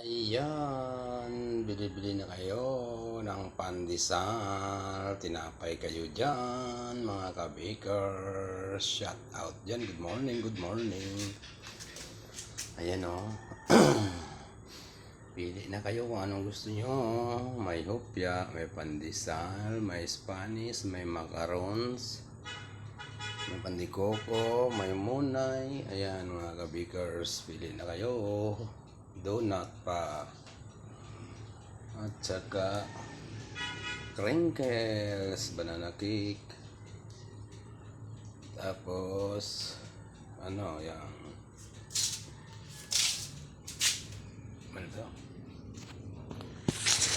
Ayan, bili-bili na kayo ng pandesal. Tinapay kayo dyan, mga ka-bakers. Shout out dyan. Good morning, good morning. Ayan o. Pili na kayo kung anong gusto nyo. May hopya, may pandesal, may Spanish, may macarons, may pandikoko, may munay. Ayan mga ka-bakers, pili na kayo. Donut pa. At saka crinkles, banana cake. Tapos ano, yung ano?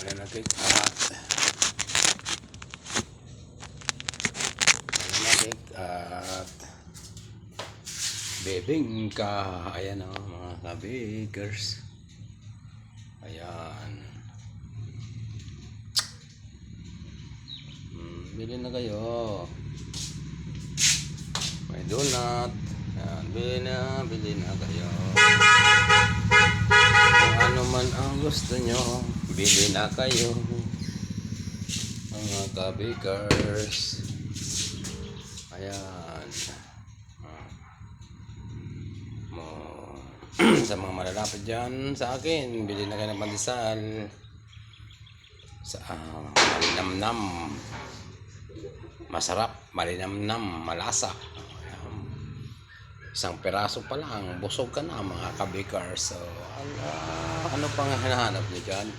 Banana cake at banana cake at bebingka. Ayan o, mga ka-bakers. Ayan. Mm, bili na kayo. May donut. Ayan, bili na, bili na kayo. Kung ano man ang gusto nyo, bili na kayo. Mga ka-bakers. Ayan. Mo sa mga malalapit dyan sa akin, bili na kayo ng pandesal. Sa uh, malinamnam. Masarap, malinamnam, malasa. Ayan. Isang peraso pa lang, busog ka na mga kabikers. So, ala, ano pang hinahanap niyo dyan?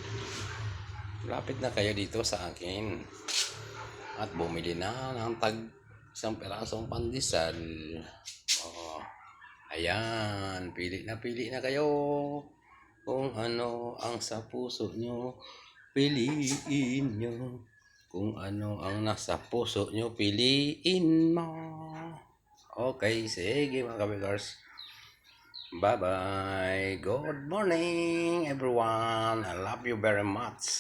Lapit na kayo dito sa akin. At bumili na ng tag isang perasong pandesal. Oh, ayan, pili na pili na kayo. Kung ano ang sa puso nyo, piliin nyo. Kung ano ang nasa puso nyo, piliin mo. Okay, sige mga kabigars. Bye-bye. Good morning, everyone. I love you very much.